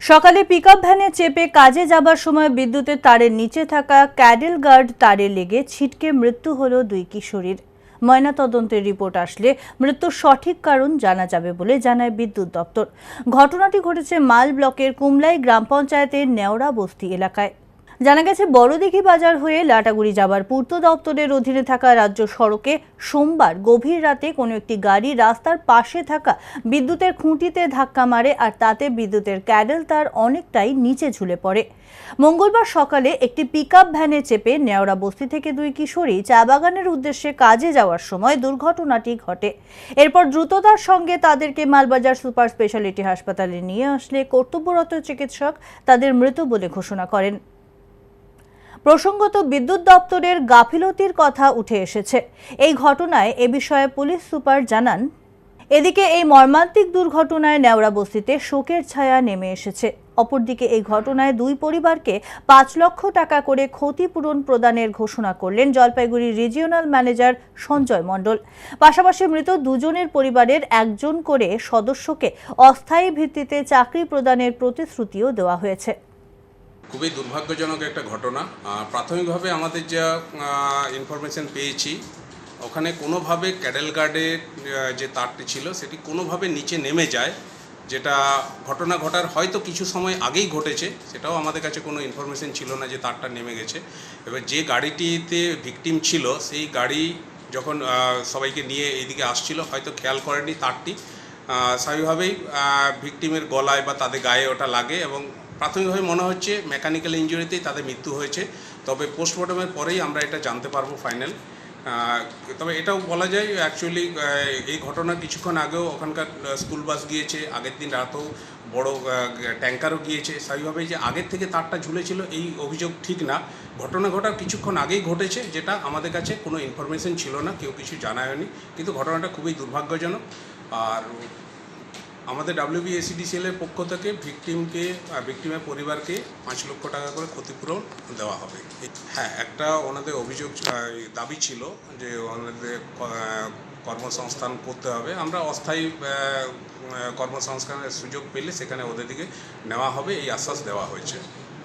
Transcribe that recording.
সকালে পিকআপ ভ্যানে চেপে কাজে যাবার সময় বিদ্যুতের তারের নিচে থাকা ক্যাডেল গার্ড তারে লেগে ছিটকে মৃত্যু হল দুই কিশোরীর। ময়নাতদন্তের রিপোর্ট আসলে মৃত্যুর সঠিক কারণ জানা যাবে বলে জানায় বিদ্যুৎ দপ্তর। ঘটনাটি ঘটেছে মাল ব্লকের কুমলাই গ্রাম পঞ্চায়েতের নেওড়া বস্তি এলাকায়। জানা গেছে, বড়দিঘি বাজার হয়ে লাটাগুড়ি যাবার পূর্ত দপ্তরের অধীনে থাকা রাজ্য সড়কে সোমবার গভীর রাতে কোনো একটি গাড়ি রাস্তার পাশে থাকা বিদ্যুতের খুঁটিতে ধাক্কা মারে আর তাতে বিদ্যুতের ক্যাডেল তার অনেকটাই নিচে ঝুলে পড়ে। মঙ্গলবার সকালে একটি পিকআপ ভ্যানে চেপে নেওড়া বস্তি থেকে দুই কিশোরী চা বাগানের উদ্দেশ্যে কাজে যাওয়ার সময় দুর্ঘটনাটি ঘটে। এরপর দ্রুততার সঙ্গে তাদেরকে মালবাজার সুপার স্পেশালিটি হাসপাতালে নিয়ে আসলে কর্তব্যরত চিকিৎসক তাদের মৃত বলে ঘোষণা করেন। প্রসঙ্গত বিদ্যুৎ দপ্তরের গাফিলতির কথা উঠে এসেছে। এই ঘটনায় এ বিষয়ে পুলিশ সুপার জানান, এদিকে এই মর্মান্তিক দুর্ঘটনায় নেওড়া বস্তিতে শোকের ছায়া নেমে এসেছে। অপরদিকে এই ঘটনায় দুই পরিবারকে পাঁচ লক্ষ টাকা করে ক্ষতিপূরণ প্রদানের ঘোষণা করলেন জলপাইগুড়ি রিজিওনাল ম্যানেজার সঞ্জয় মণ্ডল। পাশাপাশি মৃত দুজনের পরিবারের একজন করে সদস্যকে অস্থায়ী ভিত্তিতে চাকরি প্রদানের প্রতিশ্রুতিও দেওয়া হয়েছে। খুবই দুর্ভাগ্যজনক একটা ঘটনা। প্রাথমিকভাবে আমাদের যা ইনফরমেশন পেয়েছি, ওখানে কোনোভাবে ক্যাডেল গার্ডের যে তারটি ছিল, সেটি কোনোভাবে নিচে নেমে যায়, যেটা ঘটনা ঘটার হয়তো কিছু সময় আগেই ঘটেছে, সেটাও আমাদের কাছে কোনো ইনফরমেশন ছিল না যে তারটা নেমে গেছে। এবার যে গাড়িটিতে ভিকটিম ছিল, সেই গাড়ি যখন সবাইকে নিয়ে এইদিকে আসছিল, হয়তো খেয়াল করেনি তারটি। স্বাভাবিকভাবেই ভিকটিমের গলায় বা তাদের গায়ে ওটা লাগে এবং প্রাথমিকভাবে মনে হচ্ছে মেকানিক্যাল ইঞ্জুরিতেই তাদের মৃত্যু হয়েছে, তবে পোস্টমর্টমের পরেই আমরা এটা জানতে পারব ফাইনাল। তবে এটাও বলা যায় অ্যাকচুয়ালি এই ঘটনার কিছুক্ষণ আগেও ওখানকার স্কুল বাস গিয়েছে, আগের দিন রাতেও বড় ট্যাঙ্কারও গিয়েছে। স্বাভাবিকভাবেই যে আগের থেকে তারটা ঝুলেছিল, এই অভিযোগ ঠিক না। ঘটনা ঘটার কিছুক্ষণ আগেই ঘটেছে, যেটা আমাদের কাছে কোনো ইনফরমেশন ছিল না, কেউ কিছু জানায়নি, কিন্তু ঘটনাটা খুবই দুর্ভাগ্যজনক। আর আমাদের ডাব্লিউবিএসিডিসিএলের পক্ষ থেকে ভিকটিমকে আর ভিকটিমের পরিবারকে পাঁচ লক্ষ টাকা করে ক্ষতিপূরণ দেওয়া হবে। হ্যাঁ একটা ওনাদের অভিযোগ দাবি ছিল যে ওনাদের কর্মসংস্থান করতে হবে। আমরা অস্থায়ী কর্মসংস্থানের সুযোগ পেলে সেখানে ওদের দিকে নেওয়া হবে, এই আশ্বাস দেওয়া হয়েছে।